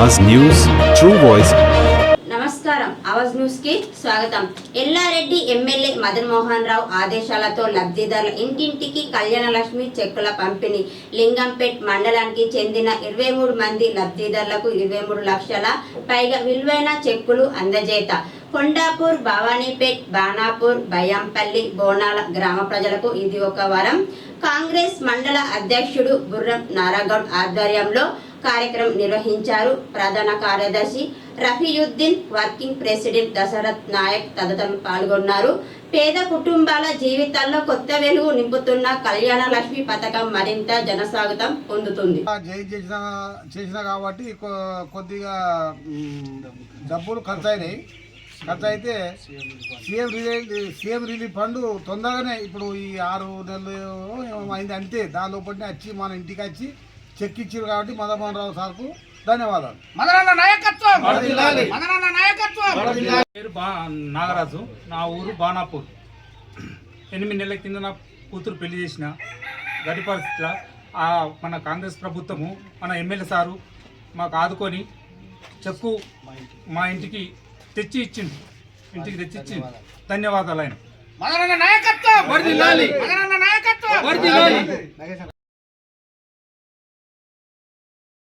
అవాజ్ news true voice. నమస్కారం. అవాజ్ న్యూస్కి స్వాగతం. ఎల్లారెడ్డి ఎమ్మెల్యే మదన్ మోహన్ రావు ఆదేశాలతో లబ్ధిదారుల ఇంటింటికి కళ్యాణ లక్ష్మి చెక్కుల పంపిణీ. లింగంపేట్ మండలానికి చెందిన ఇరవై మూడు మంది లబ్ధిదారులకు ఇరవై మూడు లక్షల పైగా విలువైన చెక్కులు అందజేత. కొండాపూర్ భవానీపేట్ బాణాపూర్ బయాంపల్లి బోనాల గ్రామ ప్రజలకు ఇది ఒక వరం. కాంగ్రెస్ మండల అధ్యక్షుడు గుర్రం నారాగౌడ్ ఆధ్వర్యంలో కార్యక్రమం నిర్వహించారు ప్రధాన కార్యదర్శి రఫీయుద్దీన్ వర్కింగ్ ప్రెసిడెంట్ దశరథ్ నాయక్ తదితరులు పాల్గొన్నారు. పేద కుటుంబాల జీవితాల్లో కొత్త వెలుగు నింపుతున్న కళ్యాణ లక్ష్మి పథకం మరింత జనసాగుతం పొందుతుంది. చేసిన చేసిన కాబట్టి కొద్దిగా డబ్బులు ఖర్చు అయినాయి. ఖర్చు అయితే CM relief CM relief fund తొందరగానే ఇప్పుడు ఈ ఆరు నెలలు ఏమో అయింది అంతే. దాని లోపలనే వచ్చి మన ఇంటికి వచ్చి చెక్ ఇచ్చారు కాబట్టి మదమోహన్ రావు సార్కు ధన్యవాదాలు. మదనన్న నాయకత్వం! మదనన్న నాయకత్వం! పేరు బా నాగరాజు. నా ఊరు బాణాపూర్. ఎనిమిది నెలల కింద నా కూతురు పెళ్ళి చేసిన గడి పరిస్థితిలో ఆ మన కాంగ్రెస్ ప్రభుత్వము మన ఎమ్మెల్యే సారు మాకు ఆదుకొని చెక్కు మా ఇంటికి తెచ్చి ఇచ్చింది ఇంటికి తెచ్చి ఇచ్చింది ధన్యవాదాలు ఆయన. నాయకత్వం! నాయకత్వం!